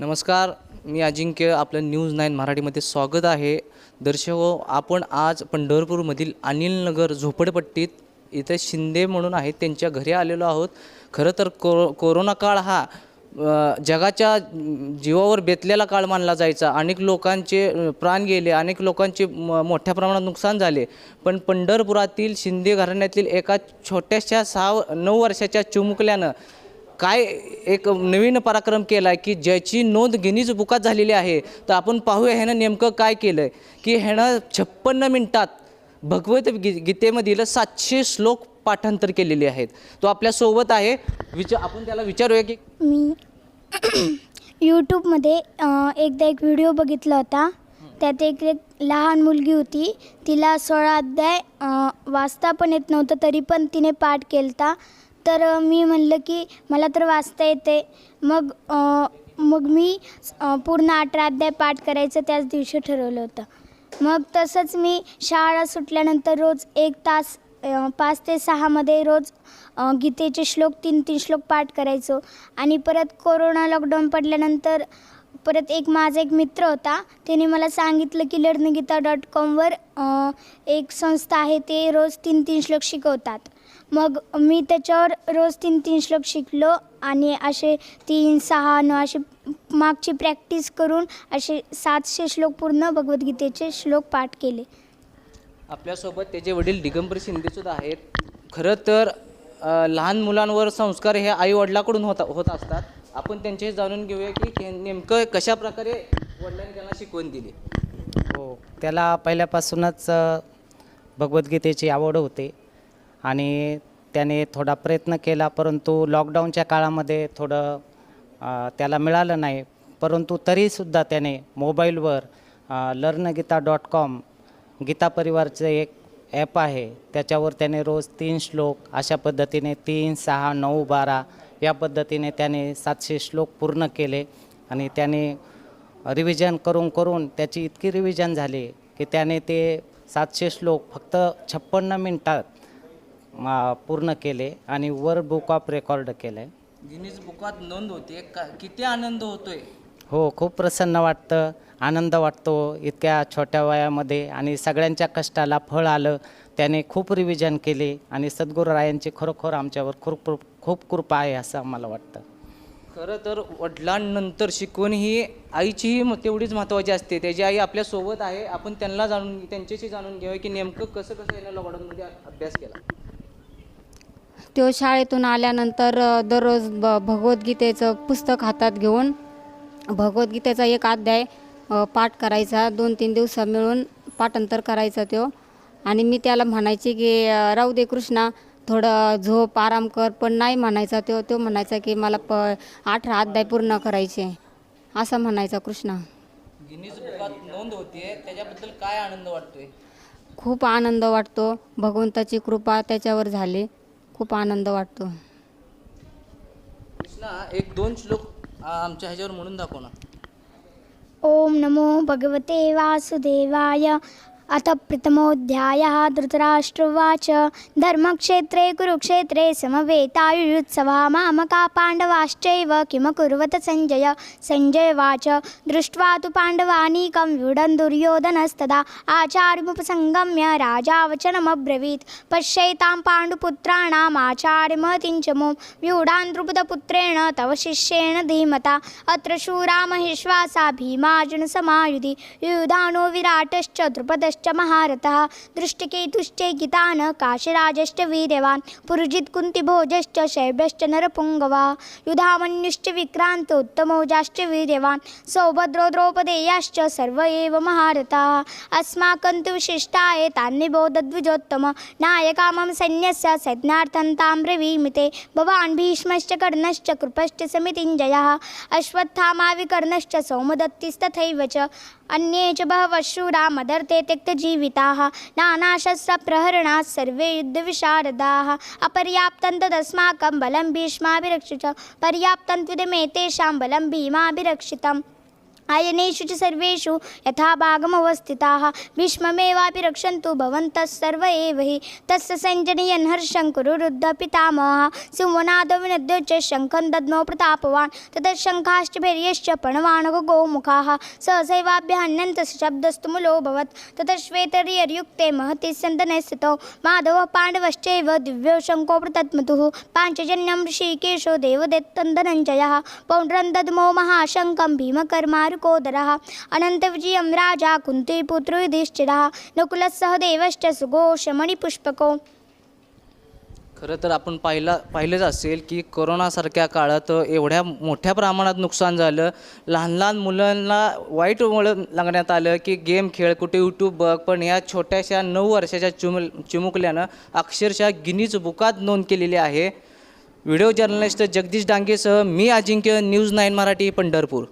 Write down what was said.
नमस्कार मी अजिंक्य आपलं news nine मराठीमध्ये स्वागत आहे. दर्शक हो, आपण आज पंढरपूरमधील अनिल नगर झोपडपट्टीत इथे शिंदे म्हणून आहेत त्यांच्या घरी आलेलो आहोत. खरं तर को कोरोना काळ हा जगाच्या जीवावर बेतलेला काळ मानला जायचा. अनेक लोकांचे प्राण गेले अनेक लोकांचे म मोठ्या प्रमाणात नुकसान झाले. पण पंढरपुरातील शिंदे घराण्यातील एका छोट्याशा सहा नऊ वर्षाच्या चुमुकल्यानं काय एक नवीन पराक्रम केला आहे की ज्याची नोंद गिनीज बुकात झालेली आहे तर आपण पाहूया ह्यानं नेमकं काय केलं आहे की ह्यानं छप्पन्न मिनटात भगवत गी गीतेमधील सातशे श्लोक पाठांतर केलेले आहेत. तो आपल्यासोबत आहे. विचार आपण त्याला विचारूया की मी यूट्यूबमध्ये एकदा एक व्हिडिओ बघितला होता. त्यात एक एक लहान मुलगी होती. तिला सोळा अध्याय वाचता पण येत नव्हतं तरी पण तिने पाठ केलता. तर मी म्हणलं की मला तर वाचता येते. मग मग मी पूर्ण अठरा अध्याय पाठ करायचं त्याच दिवशी ठरवलं होतं. मग तसंच मी शाळा सुटल्यानंतर रोज एक तास पाच ते सहामध्ये रोज गीतेचे श्लोक तीन तीन श्लोक पाठ करायचो. आणि परत कोरोना लॉकडाऊन पडल्यानंतर परत एक माझा एक मित्र होता त्याने मला सांगितलं की लर्नगीता डॉट कॉमवर एक संस्था आहे ते रोज तीन तीन श्लोक शिकवतात. मग मी त्याच्यावर रोज तीन तीन श्लोक शिकलो आणि असे तीन सहा न असे मागची प्रॅक्टिस करून असे सातशे श्लोक पूर्ण भगवद्गीतेचे श्लोक पाठ केले. आपल्यासोबत त्याचे वडील दिगंबर शिंदेसुद्धा आहेत खरं तर अ, लहान मुलांवर संस्कार हे आई वडिलाकडून होत होत असतात. आपण त्यांच्याशी जाणून घेऊया की हे नेमकं कशा प्रकारे वडिलांनी त्यांना शिकवण दिली? हो त्याला पहिल्यापासूनच अ, भगवद्गीतेची आवड होते. आणि त्याने थोडा प्रयत्न केला परंतु लॉकडाऊनच्या काळामध्ये थोडं त्याला मिळालं नाही. परंतु तरीसुद्धा त्याने मोबाईलवर लर्नगीता डॉट कॉम गीता परिवारचं एक ॲप आहे. त्याच्यावर त्याने रोज तीन श्लोक अशा पद्धतीने तीन सहा नऊ बारा या पद्धतीने त्याने सातशे श्लोक पूर्ण केले आणि त्याने रिव्हिजन करून करून त्याची इतकी रिव्हिजन झाली की त्याने ते सातशे श्लोक फक्त छप्पन्न मिनटात मा- पूर्ण केले आणि वर बुक ऑफ रेकॉर्ड केलं आहे गिनीज बुकात नोंद होते. का किती आनंद होतोय? हो खूप प्रसन्न वाटतं आनंद वाटतो इतक्या छोट्या वयामध्ये आणि सगळ्यांच्या कष्टाला फळ आलं. त्याने खूप रिव्हिजन केले आणि सद्गुरुरायांची खरोखर आमच्यावर खूप खूप खूप कृपा आहे असं आम्हाला वाटतं. खरं तर वडिलांनंतर शिकवण ही आईचीही म- तेवढीच महत्त्वाची असते. त्याची आई आपल्यासोबत आहे. आपण त्यांना जाणून त्यांच्याशी जाणून घेऊया की नेमकं कसं कसं यानं लॉकडाऊनमध्ये अभ्यास केला. तो शाळेतून आल्यानंतर दररोज ब भगवद्गीतेचं पुस्तक हातात घेऊन भगवद्गीतेचा एक अध्याय पाठ करायचा. दोन तीन दिवस मिळून पाठांतर करायचा तो. आणि मी त्याला म्हणायची की राहू दे कृष्णा थोडं झोप आराम कर. पण नाही म्हणायचा तो. तो म्हणायचा की मला प अठरा अध्याय पूर्ण करायचे असं म्हणायचा कृष्णा. नोंद होते त्याच्याबद्दल काय आनंद वाटतोय? खूप आनंद वाटतो. भगवंताची कृपा त्याच्यावर झाली. खूप आनंद वाटतो. कृष्णा एक दोन श्लोक आमच्या ह्याच्यावर म्हणून दाखव ना. ओम नमो भगवते वासुदेवाय अथ प्रथमोऽध्यायः धृतराष्ट्रवाच धर्मक्षेत्रे कुरुक्षेत्रे समवेतायुयुत्सवा मामका पाण्डवाश्चैव किमकुर्वत सञ्जय सञ्जयवाच दृष्ट्वा तु पाण्डवानीकं व्यूढं दुर्योधनस्तदा आचार्यमुपसङ्गम्य राजा वचनमब्रवीत् पश्यैतां पाण्डुपुत्राणाम् आचार्यमतिं च मों व्यूढान् द्रुपदपुत्रेण तव शिष्येण धीमता अत्र शूरा महिश्वासा भीमार्जुनसमायुधि युधानो विराटश्च द्रुपदश्च महारथः। दृष्टिकेतुश्चैकितान् काशिराजश्च वीर्यवान्। पुरुजित् कुन्तिभोजश्च शैभ्यश्च नरपुङ्गवा। युधामन्युश्च विक्रान्त उत्तमौजाश्च वीर्यवान्। सौभद्रो द्रौपदेयाश्च सर्व एव महारथाः। अस्माकं तु विशिष्टाय तान्निबोधद्विजोत्तम। नायका मम सैन्यस्य संज्ञार्थं तां ब्रवीमिते भवान् भीष्मश्च कर्णश्च कृपश्च समितिञ्जयः। अश्वत्थामाविकर्णश्च सौमदत्तिस्तथैव च। अन्ये च बहवः शूरा मदर्थे त्यक्तजीविताः नानाशस्त्रप्रहरणात् सर्वे युद्धविशारदाः। अपर्याप्तं तदस्माकं बलं भीष्माभिरक्षितं पर्याप्तं त्विदमेतेषां बलं भीमाभिरक्षितम् आयनेषु च सर्वेषु यथा भागमवस्थिताः भीष्ममेवापि रक्षन्तु भवन्तः सर्व एव हि। तस्य सञ्जनयन् हर्षं कुरु रुद्धपितामहः सुमनादविनद्यो च शङ्खं दद्मो प्रतापवान्। ततः शङ्खाश्च भैर्यश्च प्रणवाणको गोमुखाः सहसैवाभ्यहन्यन्तस्य शब्दस्तु ततः श्वेतर्यर्युक्ते महति सन्दने स्थितौ। माधवः पाण्डवश्चैव दिव्यो शङ्को प्रतत्मतुः पाञ्चजन्यं ऋषिकेशो देवदत्तं धनञ्जयः पौण्ड्रं दद्मो महाशङ्कं भीमकर्मारुकोदरः अनन्तविजयं राजा कुन्तीपुत्रो युधिष्ठिरः नकुलः सह देवश्च सुघोषमणिपुष्पको खरं तर आपण पाहिला पाहिलंच असेल की कोरोनासारख्या काळात एवढ्या मोठ्या प्रमाणात नुकसान झालं. लहान लहान मुलांना वाईट वळण लागण्यात आलं की गेम खेळ कुठे यूट्यूब बघ पण या छोट्याशा नऊ वर्षाच्या चुम चिमुकल्यानं अक्षरशः गिनीज बुकात नोंद केलेली आहे. व्हिडिओ जर्नलिस्ट जगदीश डांगेसह मी अजिंक्य न्यूज नाईन मराठी पंढरपूर.